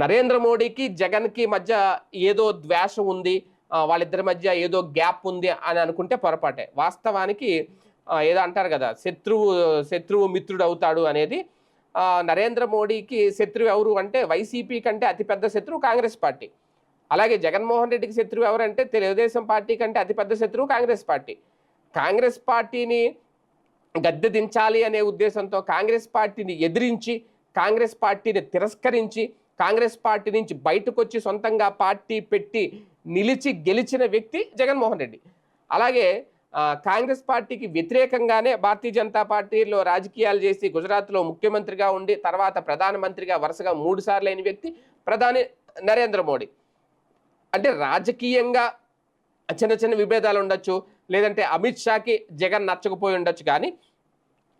నరేంద్ర మోడీకి జగన్కి మధ్య ఏదో ద్వేషం ఉంది వాళ్ళిద్దరి మధ్య ఏదో గ్యాప్ ఉంది అని అనుకుంటే పొరపాటే. వాస్తవానికి ఏదో అంటారు కదా శత్రువు శత్రువు మిత్రుడు అవుతాడు అనేది నరేంద్ర మోడీకి శత్రువు ఎవరు అంటే వైసీపీ కంటే అతిపెద్ద శత్రువు కాంగ్రెస్ పార్టీ. అలాగే జగన్మోహన్ రెడ్డికి శత్రువు ఎవరంటే తెలుగుదేశం పార్టీ కంటే అతిపెద్ద శత్రువు కాంగ్రెస్ పార్టీ. కాంగ్రెస్ పార్టీని గద్దె దించాలి అనే ఉద్దేశంతో కాంగ్రెస్ పార్టీని ఎదిరించి కాంగ్రెస్ పార్టీని తిరస్కరించి కాంగ్రెస్ పార్టీ నుంచి బయటకు వచ్చి సొంతంగా పార్టీ పెట్టి నిలిచి గెలిచిన వ్యక్తి జగన్మోహన్ రెడ్డి. అలాగే కాంగ్రెస్ పార్టీకి వ్యతిరేకంగానే భారతీయ జనతా పార్టీలో రాజకీయాలు చేసి గుజరాత్లో ముఖ్యమంత్రిగా ఉండి తర్వాత ప్రధానమంత్రిగా వరుసగా మూడు సార్లు అయిన వ్యక్తి ప్రధాని నరేంద్ర మోడీ. అంటే రాజకీయంగా చిన్న చిన్న విభేదాలు ఉండొచ్చు లేదంటే అమిత్ షాకి జగన్ నచ్చకపోయి ఉండొచ్చు కానీ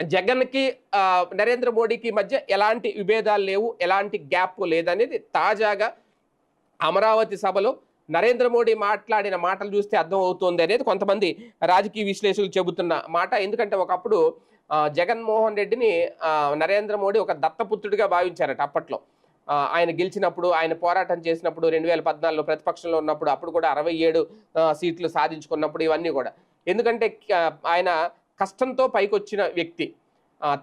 జగన్కి నరేంద్ర మోడీకి మధ్య ఎలాంటి విభేదాలు లేవు ఎలాంటి గ్యాప్ లేదనేది తాజాగా అమరావతి సభలో నరేంద్ర మోడీ మాట్లాడిన మాటలు చూస్తే అర్థం అవుతుంది అనేది కొంతమంది రాజకీయ విశ్లేషకులు చెబుతున్న మాట. ఎందుకంటే ఒకప్పుడు జగన్మోహన్ రెడ్డిని నరేంద్ర మోడీ ఒక దత్తపుత్రుడిగా భావించారట అప్పట్లో. ఆయన గెలిచినప్పుడు ఆయన పోరాటం చేసినప్పుడు రెండు వేల పద్నాలుగులో ప్రతిపక్షంలో ఉన్నప్పుడు అప్పుడు కూడా అరవై ఏడు సీట్లు సాధించుకున్నప్పుడు ఇవన్నీ కూడా. ఎందుకంటే ఆయన కష్టంతో పైకొచ్చిన వ్యక్తి.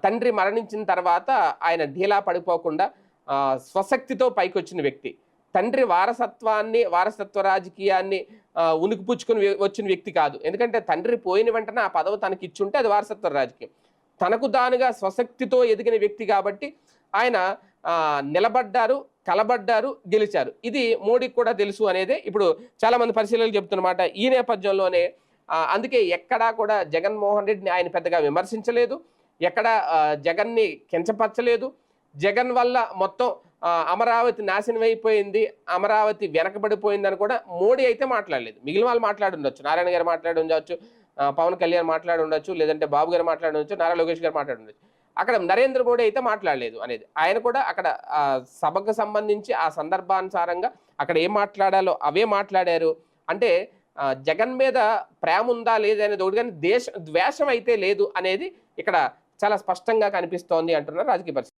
తండ్రి మరణించిన తర్వాత ఆయన ఢీలా పడిపోకుండా స్వశక్తితో పైకొచ్చిన వ్యక్తి. తండ్రి వారసత్వాన్ని వారసత్వ రాజకీయాన్ని ఉనికిపుచ్చుకుని వచ్చిన వ్యక్తి కాదు. ఎందుకంటే తండ్రి పోయిన వెంటనే ఆ పదవి తనకి ఇచ్చుంటే అది వారసత్వ రాజకీయం. తనకు తానుగా స్వశక్తితో ఎదిగిన వ్యక్తి కాబట్టి ఆయన నిలబడ్డారు కలబడ్డారు గెలిచారు. ఇది మోడీకి కూడా తెలుసు అనేది ఇప్పుడు చాలామంది పరిశీలనలు చెప్తున్నమాట. ఈ నేపథ్యంలోనే అందుకే ఎక్కడా కూడా జగన్మోహన్ రెడ్డిని ఆయన పెద్దగా విమర్శించలేదు. ఎక్కడ జగన్ని కించపరచలేదు. జగన్ వల్ల మొత్తం అమరావతి నాశనం అయిపోయింది అమరావతి వెనకబడిపోయిందని కూడా మోడీ అయితే మాట్లాడలేదు. మిగిలిన వాళ్ళు మాట్లాడి ఉండొచ్చు. నారాయణ గారు మాట్లాడి ఉండొచ్చు పవన్ కళ్యాణ్ మాట్లాడి ఉండొచ్చు లేదంటే బాబు గారు మాట్లాడి ఉండొచ్చు నారా లోకేష్ గారు మాట్లాడి ఉండొచ్చు. అక్కడ నరేంద్ర మోడీ అయితే మాట్లాడలేదు అనేది. ఆయన కూడా అక్కడ సభకు సంబంధించి ఆ సందర్భానుసారంగా అక్కడ ఏం మాట్లాడాలో అవే మాట్లాడారు. అంటే జగన్ మీద ప్రేమ ఉందా లేదనేది ఒకటి కానీ దేశ ద్వేషం అయితే లేదు అనేది ఇక్కడ చాలా స్పష్టంగా కనిపిస్తోంది అంటున్నారు రాజకీయ పరిస్థితి.